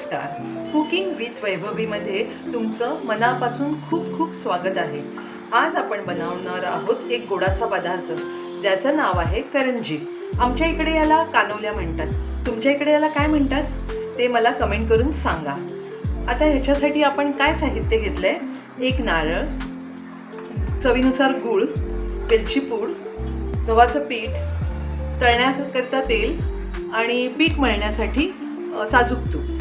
नमस्कार. Cooking with वैभवीमध्ये तुमचं मनापासून खूप खूप स्वागत आहे. आज आपण बनवणार आहोत एक गोडाचा पदार्थ. ज्याचं नाव आहे करंजी. आमच्या इकडे याला कानवल्या म्हणतात. तुमच्या इकडे याला काय म्हणतात? ते मला कमेंट करून सांगा. आता ह्याच्यासाठी आपण काय साहित्य घेतलं आहे एक नारळ चवीनुसार गूळ वेलची पूड गव्हाचं पीठ तळण्याकरता तेल आणि पीठ मळण्यासाठी साजूक तूप.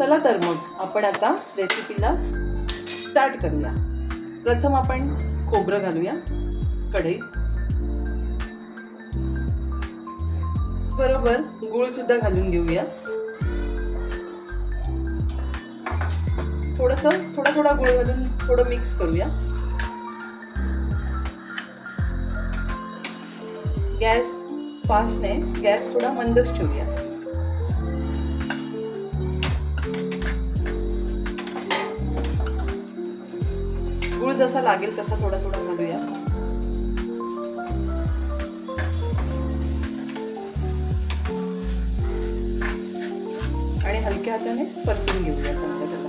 चला तर मग आपण आता रेसिपीला स्टार्ट करूया. प्रथम आपण खोबरं घालूया. कढईत बरोबर गुळ सुद्धा घालून घेऊया. थोडस थोडा थोडा गुळ घालून थोडं मिक्स करूया. गॅस फास्ट नाही गॅस थोडा मंदच ठेवूया. जसा लागेल तसा थोडा थोडा घालूया. आणि हलक्या हाताने परतून घेऊया समजा त्याला.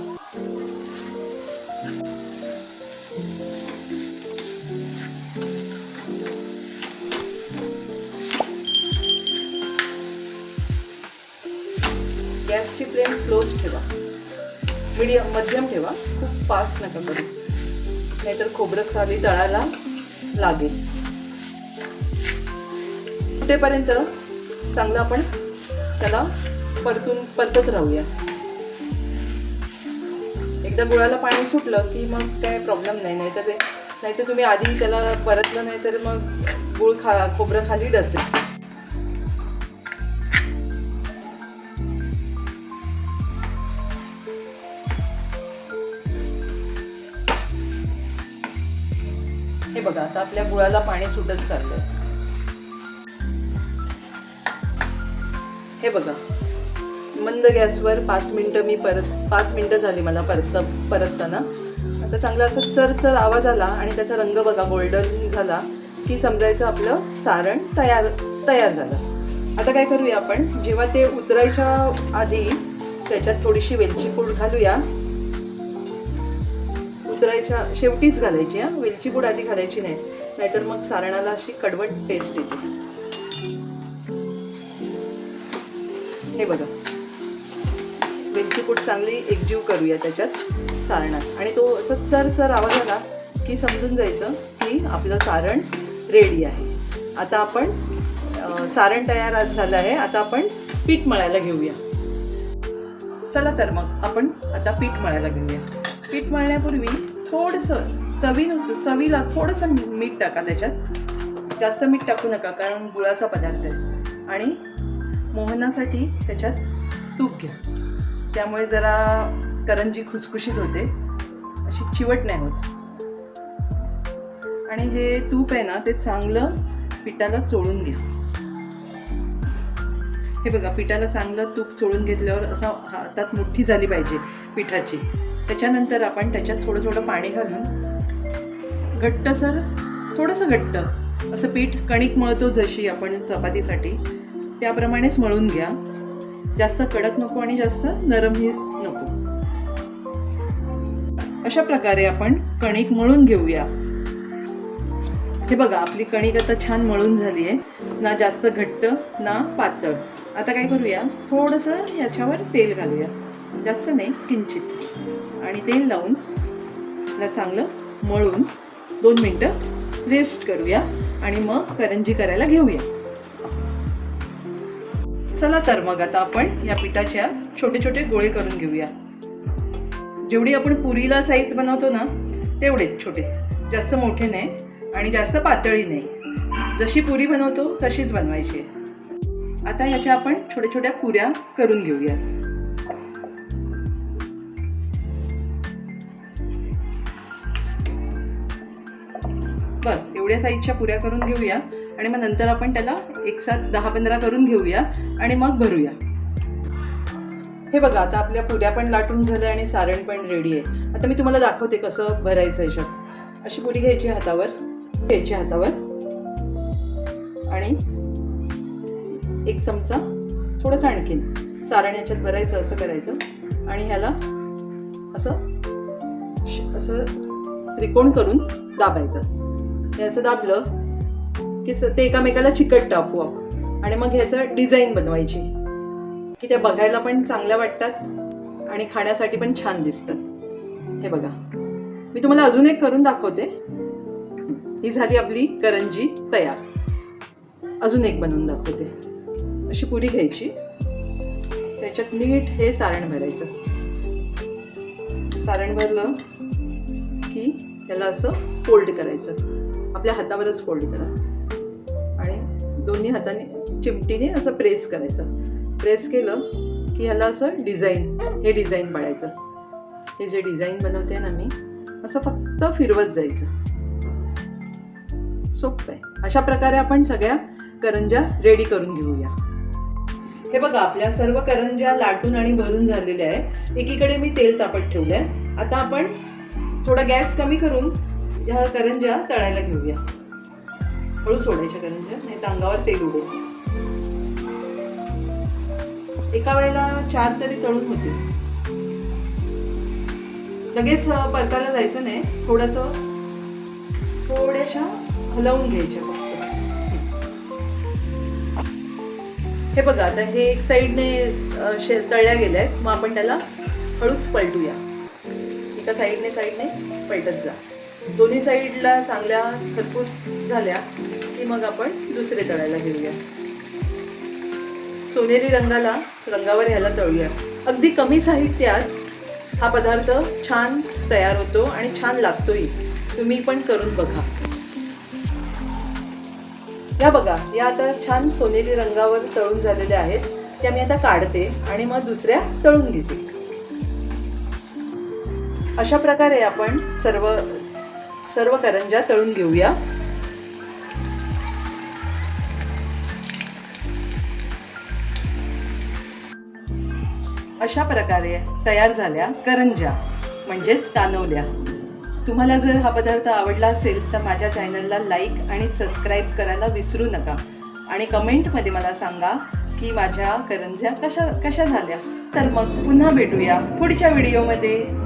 गॅसची फ्लेम स्लोच ठेवा. मीडियम मध्यम ठेवा. खूप फास्ट नका करू. नाहीतर खोबरं खाली तळायला लागेल. कुठेपर्यंत चांगलं आपण त्याला परतून परतत राहूया. एकदा गुळाला पाणी सुटलं की मग काय प्रॉब्लेम नाही नाहीतर ते नाहीतर तुम्ही आधी त्याला परतलं नाही तर मग गुळ खा खोबरं खाली डसेल. हे बघा आता आपल्या गुळाला पाणी सुटत चाललंय. हे बघा मंद गॅसवर पाच मिनटं मी परत पाच मिनटं झाली मला परत परतताना. आता चांगला असा चरचर आवाज आला आणि त्याचा रंग बघा गोल्डन झाला की समजायचं आपलं सारण तयार तयार झालं. आता काय करूया आपण? जेव्हा ते उतरायच्या आधी त्याच्यात थोडीशी वेलची पूड घालूया. उतरायच्या शेवटीच घालायची हा? वेलची पूड आधी घालायची नाही. नाहीतर मग सारणाला अशी कडवट टेस्ट येते. हे बघा. वेलची पूड चांगली एकजीव करूया त्याच्यात सारणात. आणि तो असं चर चर आवाज आला की समजून जायचं की आपलं सारण रेडी आहे. आता आपण सारण तयार आज झालं आहे. आता आपण पीठ मळायला घेऊया. चला तर मग आपण आता पीठ मळायला घेऊया. पीठ मळण्यापूर्वी थोडंसं चवीनुसार चवीला थोडंसं मीठ टाका त्याच्यात. जास्त मीठ टाकू नका कारण गुळाचा पदार्थ आहे. आणि मोहनासाठी त्याच्यात तूप घ्या. त्यामुळे जरा करंजी खुसखुशीत होते. अशी चिवट नाही होत. आणि हे तूप आहे ना ते चांगलं पिठाला चोळून घ्या. हे बघा पिठाला चांगलं तूप चोळून घेतल्यावर असा हातात मुठ्ठी झाली पाहिजे पिठाची. त्याच्यानंतर आपण त्याच्यात थोडं थोडं पाणी घालून घट्टसर थोडंसं घट्ट असं पीठ कणिक मळतो जशी आपण चपातीसाठी त्याप्रमाणेच मळून घ्या. जास्त कडक नको आणि जास्त नरमही नको. अशा प्रकारे आपण कणिक मळून घेऊया. हे बघा आपली कणिक आता छान मळून झाली आहे. ना जास्त घट्ट ना पातळ. आता काय करूया? थोडंसं याच्यावर तेल घालूया. जास्त नाही किंचित. आणि तेल लावून त्याला चांगलं मळून दोन मिनटं रेस्ट करूया. आणि मग करंजी करायला घेऊया. चला तर मग आता आपण या पिठाच्या छोटे छोटे गोळे करून घेऊया. जेवढी आपण पुरीला साईज बनवतो ना तेवढेच छोटे. जास्त मोठे नाही आणि जास्त पातळी नाही. जशी पुरी बनवतो तशीच बनवायची आता ह्याच्या आपण छोट्या छोट्या पुऱ्या करून घेऊया. बस एवढ्या साईजच्या पुऱ्या करून घेऊया आणि मग नंतर आपण त्याला एक साथ दहा पंधरा करून घेऊया आणि मग भरूया. हे बघा आता आपल्या पुऱ्या पण लाटून झाल्या आणि सारण पण रेडी आहे. आता मी तुम्हाला दाखवते कसं भरायचं याच्यात. अशी पुरी घ्यायची हातावर घ्यायची हातावर. आणि एक चमचा थोडंसं आणखीन सारण ह्याच्यात भरायचं असं करायचं. आणि ह्याला असं श- असं त्रिकोण करून दाबायचं. हे असं दाबलं की ते एकामेकाला चिकट आपोआप आणि मग ह्याचं डिझाईन बनवायची. की त्या बघायला पण चांगल्या वाटतात आणि खाण्यासाठी पण छान दिसतात. हे बघा. मी तुम्हाला अजून एक करून दाखवते. ही झाली आपली करंजी तयार. अजून एक बनवून दाखवते. अशी पुरी घ्यायची. त्याच्यात नीट हे सारण भरायचं. सारण भरलं की त्याला असं फोल्ड करायचं. आपल्या हातावरच फोल्ड करा. आणि दोन्ही हाताने चिमटीने असं प्रेस करायचं. प्रेस केलं की ह्याला असं डिझाईन हे डिझाईन पाडायचं हे जे डिझाईन बनवते ना मी असं फक्त फिरवत जायचं. सोपं आहे. अशा प्रकारे आपण सगळ्या करंज्या रेडी करून घेऊया. हे बघा आपल्या सर्व करंज्या लाटून आणि भरून झालेल्या आहे एकीकडे मी तेल तापत ठेवलंय. आता आपण थोडा गॅस कमी करून ह्या करंज्या तळायला घेऊया. हळू सोडायच्या करंज्या नाही तर अंगावर तेल उडेल एका वेळेला चार तरी तळून होतील लगेच अं, परतायला जायचं नाही. थोडस थोड्याशा हलवून घ्यायच्या फक्त. हे बघा आता हे एक साईडने शे तळल्या गेल्या आहेत मग आपण त्याला हळूच पलटूया. एका साईडने साईडने पलटत जा. दोन्ही साईडला चांगल्या खरपूस झाल्या की मग आपण दुसरे तळायला घेऊया. सोनेरी रंगाला रंगावर ह्याला तळूया. अगदी कमी साहित्यात हा पदार्थ छान तयार होतो आणि छान लागतोही. तुम्ही पण करून बघा. या बघा या आता छान सोनेरी रंगावर तळून झालेल्या आहेत. त्या मी आता काढते आणि मग दुसऱ्या तळून घेते. अशा प्रकारे आपण सर्व सर्व करंज्या तळून घेऊया. अशा प्रकारे तयार झाल्या करंज्या म्हणजेच कानवल्या तुम्हाला जर हा पदार्थ आवडला असेल तर माझ्या चॅनलला लाईक आणि सबस्क्राईब करायला विसरू नका. आणि कमेंटमध्ये मला सांगा की माझ्या करंज्या कशा कशा झाल्या. तर मग पुन्हा भेटूया पुढच्या व्हिडिओमध्ये.